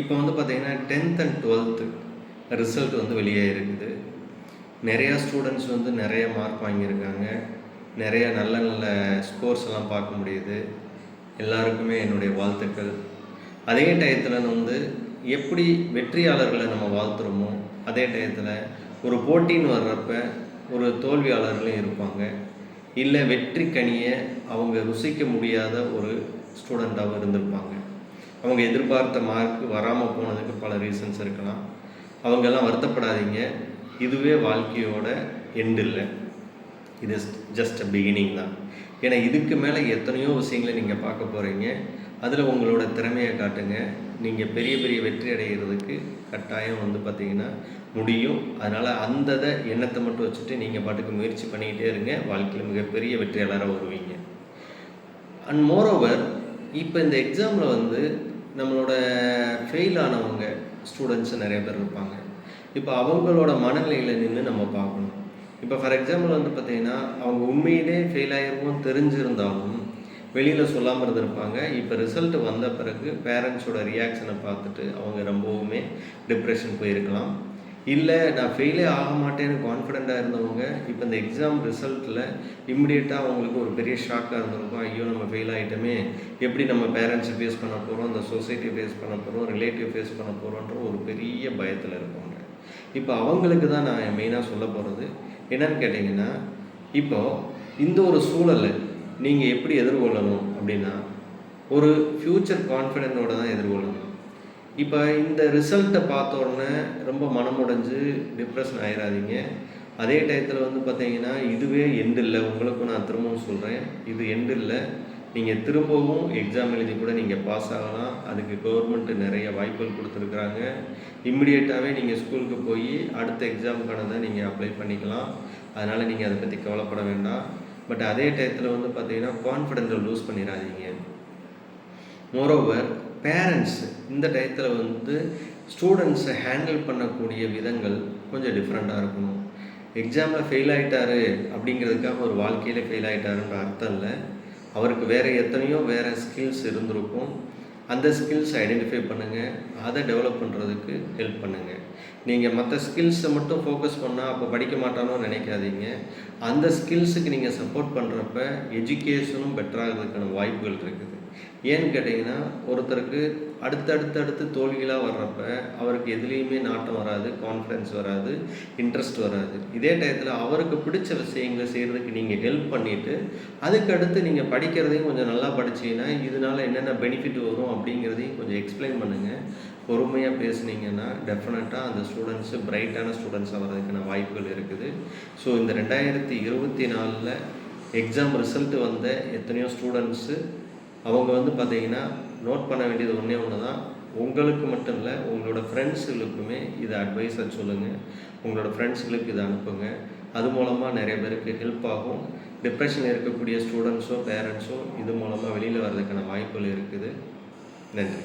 இப்போ வந்து பார்த்திங்கன்னா டென்த் அண்ட் டுவெல்த்து ரிசல்ட் வந்து வெளியே இருக்குது. நிறையா ஸ்டூடெண்ட்ஸ் வந்து நிறைய மார்க் வாங்கியிருக்காங்க. நிறைய நல்ல நல்ல ஸ்கோர்ஸ் எல்லாம் பார்க்க முடியுது. எல்லாருக்குமே என்னுடைய வாழ்த்துக்கள். அதே டயத்தில் வந்து எப்படி வெற்றியாளர்களை நம்ம வாழ்த்துறோமோ அதே டயத்தில் ஒரு போட்டின்னு வர்றப்ப ஒரு தோல்வியாளர்களும் இருப்பாங்க. இல்லை வெற்றி கனியை அவங்க ருசிக்க முடியாத ஒரு ஸ்டூடெண்ட்டாகவும் இருந்திருப்பாங்க. அவங்க எதிர்பார்த்த மார்க் வராமல் போனதுக்கு பல ரீசன்ஸ் இருக்கலாம். அவங்கெல்லாம் வருத்தப்படாதீங்க. இதுவே வாழ்க்கையோட எண்டு இல்லை. இது ஜஸ்ட் அ பிகினிங் தான். ஏன்னா இதுக்கு மேலே எத்தனையோ விஷயங்களை நீங்கள் பார்க்க போகிறீங்க அதில் உங்களோட திறமையை காட்டுங்க. நீங்கள் பெரிய பெரிய வெற்றி அடைகிறதுக்கு கட்டாயம் வந்து பார்த்தீங்கன்னா முடியும். அதனால் அந்த இதை எண்ணத்தை மட்டும் வச்சுட்டு நீங்கள் பாட்டுக்கு முயற்சி பண்ணிக்கிட்டே இருங்க. வாழ்க்கையில் மிகப்பெரிய வெற்றியாளராக வருவீங்க. அண்ட் மோரோவர் இப்போ இந்த எக்ஸாமில் வந்து நம்மளோட ஃபெயில் ஆனவங்க ஸ்டூடெண்ட்ஸ் நிறைய பேர் இருப்பாங்க. இப்போ அவங்களோட மனநிலையில் நின்று நம்ம பார்க்கணும். இப்போ ஃபார் எக்ஸாம்பிள் வந்து பார்த்தீங்கன்னா அவங்க உண்மையிலே ஃபெயில் ஆகிருக்கும் தெரிஞ்சிருந்தாலும் வெளியில் சொல்லாமல் இருந்திருப்பாங்க. இப்போ ரிசல்ட் வந்த பிறகு பேரண்ட்ஸோட ரியாக்ஷனை பார்த்துட்டு அவங்க ரொம்பவுமே டிப்ரெஷன் போயிருக்கலாம். இல்லை நான் ஃபெயிலே ஆக மாட்டேன்னு கான்ஃபிடெண்ட்டாக இருந்தவங்க இப்போ இந்த எக்ஸாம் ரிசல்ட்டில் இம்மிடியேட்டாக அவங்களுக்கு ஒரு பெரிய ஷாக்காக இருந்திருக்கும். ஐயோ நம்ம ஃபெயில் ஆகிட்டோமே எப்படி நம்ம பேரண்ட்ஸை ஃபேஸ் பண்ண போகிறோம் இந்த சொசைட்டி ஃபேஸ் பண்ண போகிறோம் ரிலேட்டிவ் ஃபேஸ் பண்ண போகிறோன்ற ஒரு பெரிய பயத்தில் இருப்பாங்க. இப்போ அவங்களுக்கு தான் நான் மெயினாக சொல்ல போகிறது என்னன்னு கேட்டிங்கன்னா இப்போது இந்த ஒரு சூழலை நீங்கள் எப்படி எதிர்கொள்ளணும் அப்படின்னா ஒரு ஃப்யூச்சர் கான்ஃபிடென்ட்டோட தான் எதிர்கொள்ளணும். இப்போ இந்த ரிசல்ட்டை பார்த்த உடனே ரொம்ப மனமுடைஞ்சு டிப்ரெஷன் ஆயிடாதீங்க அதே டயத்தில் வந்து பார்த்தீங்கன்னா இதுவே எண்டு இல்லை. உங்களுக்கும் நான் திரும்பவும் சொல்கிறேன் இது எண்டு இல்லை. நீங்கள் திரும்பவும் எக்ஸாம் எழுதி கூட நீங்கள் பாஸ் ஆகலாம். அதுக்கு கவர்மெண்ட்டு நிறைய வாய்ப்புகள் கொடுத்துருக்குறாங்க. இம்மிடியேட்டாகவே நீங்கள் ஸ்கூலுக்கு போய் அடுத்த எக்ஸாமுக்கானதை நீங்கள் அப்ளை பண்ணிக்கலாம். அதனால் நீங்கள் அதை பற்றி கவலைப்பட வேண்டாம். பட் அதே டயத்தில் வந்து பார்த்தீங்கன்னா கான்ஃபிடென்ஸை லூஸ் பண்ணிடாதீங்க மோரோவர் பேரண்ட்ஸ் இந்த டயத்தில் வந்து ஸ்டூடெண்ட்ஸை ஹேண்டில் பண்ணக்கூடிய விதங்கள் கொஞ்சம் டிஃப்ரெண்ட்டாக இருக்கணும். எக்ஸாமில் ஃபெயில் ஆகிட்டாரு அப்படிங்கிறதுக்காக ஒரு வாழ்க்கையில் ஃபெயில் ஆகிட்டாருன்ற அர்த்தம் இல்லை. அவருக்கு வேறு எத்தனையோ வேறு ஸ்கில்ஸ் இருந்திருக்கும். அந்த ஸ்கில்ஸ் ஐடென்டிஃபை பண்ணுங்கள் அதை டெவலப் பண்ணுறதுக்கு ஹெல்ப் பண்ணுங்கள் நீங்கள் மற்ற ஸ்கில்ஸை மட்டும் ஃபோக்கஸ் பண்ணால் அப்போ படிக்க மாட்டானோ நினைக்காதீங்க. அந்த ஸ்கில்ஸுக்கு நீங்கள் சப்போர்ட் பண்ணுறப்ப எஜுகேஷனும் பெட்டராகிறதுக்கான வாய்ப்புகள் இருக்குது ஏன்னு கேட்டிங்கன்னா ஒருத்தருக்கு அடுத்தடுத்தடுத்து அடுத்து தோல்விகளாக வர்றப்ப அவருக்கு எதுலேயுமே நாட்டம் வராது கான்ஃபிடென்ஸ் வராது இன்ட்ரெஸ்ட் வராது. இதே டயத்தில் அவருக்கு பிடிச்ச விஷயங்களை செய்கிறதுக்கு நீங்கள் ஹெல்ப் பண்ணிவிட்டு அதுக்கு அடுத்து நீங்கள் படிக்கிறதையும் கொஞ்சம் நல்லா படிச்சீங்கன்னா இதனால் என்னென்ன பெனிஃபிட் வரும் அப்படிங்கிறதையும் கொஞ்சம் எக்ஸ்பிளைன் பண்ணுங்கள் பொறுமையாக பேசுனீங்கன்னா டெஃபினட்டாக அந்த ஸ்டூடெண்ட்ஸு பிரைட்டான ஸ்டூடெண்ட்ஸாக வர்றதுக்கான வாய்ப்புகள் இருக்குது. ஸோ இந்த ரெண்டாயிரத்தி இருபத்தி நாலில் எக்ஸாம் ரிசல்ட் வந்த எத்தனையோ ஸ்டூடெண்ட்ஸு அவங்க வந்து பார்த்தீங்கன்னா நோட் பண்ண வேண்டியது ஒன்றே ஒன்று தான் உங்களுக்கு மட்டும் இல்லை உங்களோட ஃப்ரெண்ட்ஸுகளுக்குமே இதை அட்வைஸாக சொல்லுங்கள் உங்களோட ஃப்ரெண்ட்ஸுகளுக்கு இதை அனுப்புங்க. அது மூலமாக நிறைய பேருக்கு ஹெல்ப் ஆகும். டிப்ரெஷனில் இருக்கக்கூடிய ஸ்டூடெண்ட்ஸோ பேரண்ட்ஸோ இது மூலமாக வெளியில் வர்றதுக்கான வாய்ப்புகள் இருக்குது. நன்றி.